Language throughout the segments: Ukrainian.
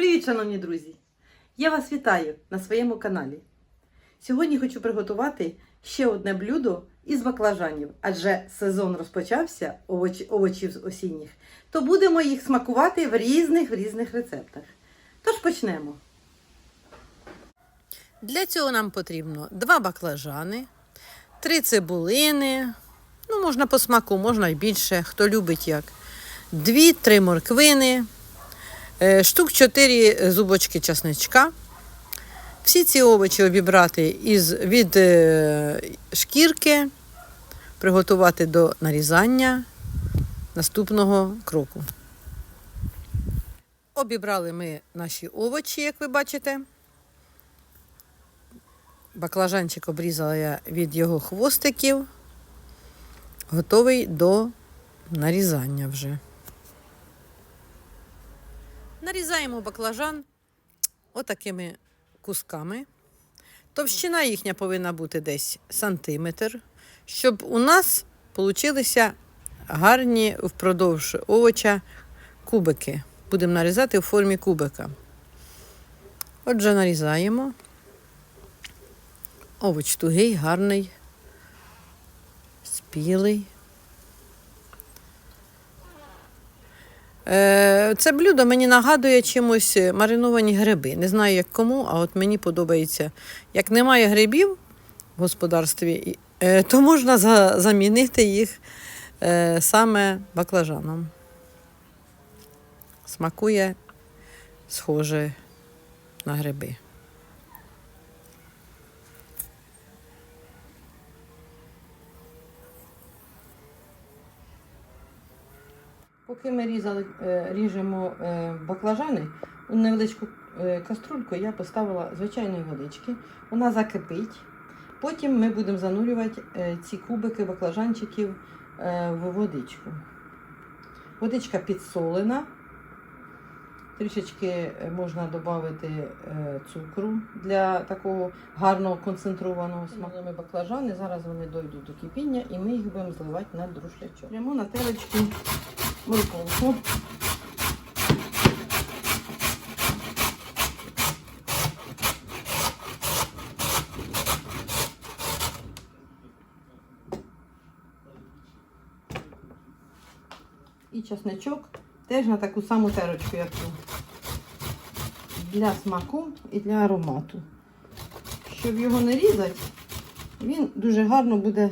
Привіт, шановні друзі! Я вас вітаю на своєму каналі. Сьогодні хочу приготувати ще одне блюдо із баклажанів, адже сезон розпочався овоч- овочів осінніх, то будемо їх смакувати в різних в різних рецептах. Тож почнемо. Для цього нам потрібно два баклажани, три цибулини, ну можна по смаку, можна і більше, хто любить як. Дві-три морквини, штук 4 зубочки часничка. Всі ці овочі обібрати із, від е, шкірки, приготувати до нарізання наступного кроку. Обібрали ми наші овочі, як ви бачите. Баклажанчик обрізала я від його хвостиків, готовий до нарізання вже. Нарізаємо баклажан отакими кусками. Товщина їхня повинна бути десь сантиметр, щоб у нас получилися гарні впродовж овоча кубики. Будемо нарізати в формі кубика. Отже, нарізаємо. Овоч тугий, гарний, спілий. Це блюдо мені нагадує чимось мариновані гриби. Не знаю, як кому, а от мені подобається. Як немає грибів в господарстві, е, то можна замінити їх е, саме баклажаном. Смакує схоже на гриби. Поки ми різали, е, ріжемо е, баклажани, у невеличку е, каструльку я поставила звичайної водички. Вона закипить. Потім ми будемо занурювати ці кубики баклажанчиків в водичку. Водичка підсолена. Трішечки можна додати цукру для такого гарного концентрованого смаку. Ми баклажани, зараз вони дойдуть до кипіння і ми їх будемо зливати на друшлячок. Прямо на терочку морковку. І чесничок теж на таку саму терочку, як ту. Для смаку і для аромату. Щоб його не різати, він дуже гарно буде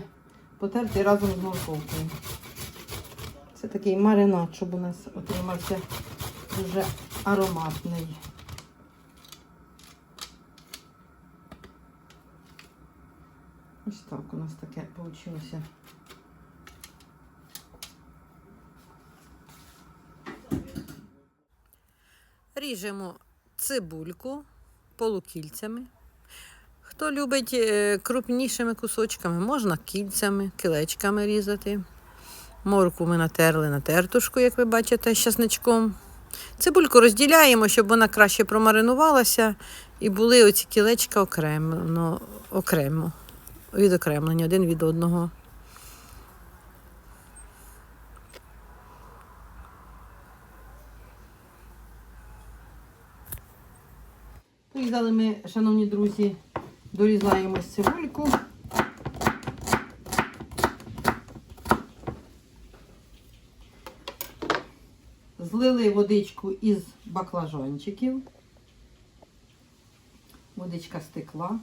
потертий разом з морковкою. Це такий маринад, щоб у нас отримався дуже ароматний. Ось так у нас таке вийшло. Ріжемо цибульку полукільцями. Хто любить е, крупнішими кусочками, можна кільцями, кілечками різати. Морку ми натерли на тертушку, як ви бачите, з часничком. Цибульку розділяємо, щоб вона краще промаринувалася і були оці кілечка окремо, окремо відокремлені один від одного. Порізали ми, шановні друзі, дорізаємо цибульку. Злили водичку із баклажанчиків. Водичка стекла.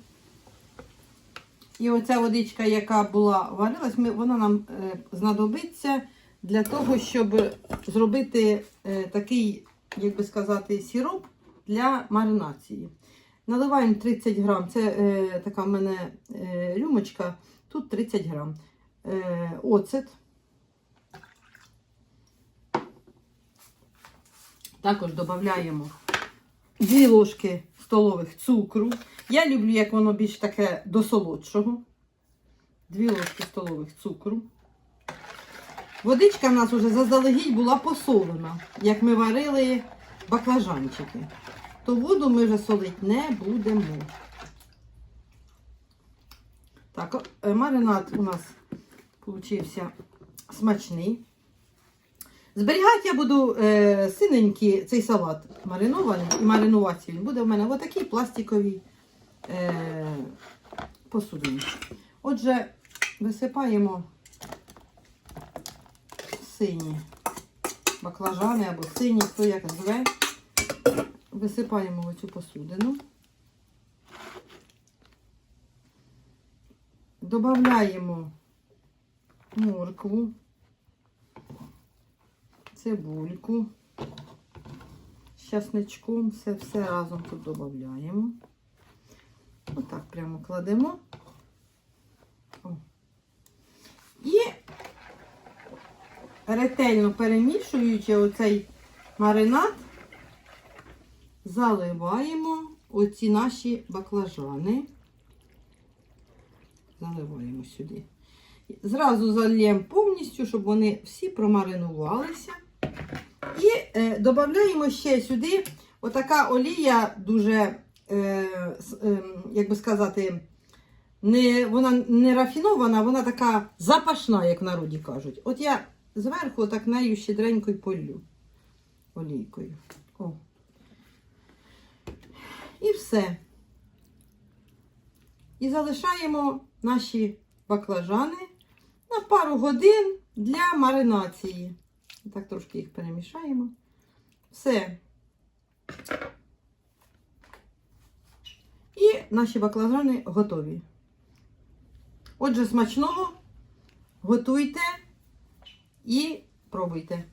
І оця водичка, яка була варилась, ми, вона нам е, знадобиться для того, щоб зробити е, такий, як би сказати, сироп для маринації. Наливаємо 30 грам. Це е, така в мене е, рюмочка, тут 30 грам. Е, оцет. Також додаємо 2 ложки столових цукру. Я люблю, як воно більш таке до солодшого. 2 ложки столових цукру. Водичка в нас вже заздалегідь була посолена, як ми варили баклажанчики. То воду ми вже солити не будемо. Так, маринад у нас получився смачний. Зберігати я буду е, синенький цей салат маринований і маринуватися він буде в мене в отакій пластиковій е, посудині. Отже, висипаємо сині баклажани або сині, хто як зве. Висипаємо в цю посудину. Добавляємо моркву, цибульку з часничком, все, все разом тут додаємо. Отак прямо кладемо. О. І ретельно перемішуючи оцей маринад, заливаємо оці наші баклажани. Заливаємо сюди. Зразу зальємо повністю, щоб вони всі промаринувалися. І е, додаємо ще сюди отака олія дуже, е, е, як би сказати, не, вона не рафінована, вона така запашна, як в народі кажуть. От я зверху так нею щедренько й полю олійкою. О. І все. І залишаємо наші баклажани на пару годин для маринації. Так трошки їх перемішаємо. Все. І наші баклажани готові. Отже, смачного, готуйте і пробуйте.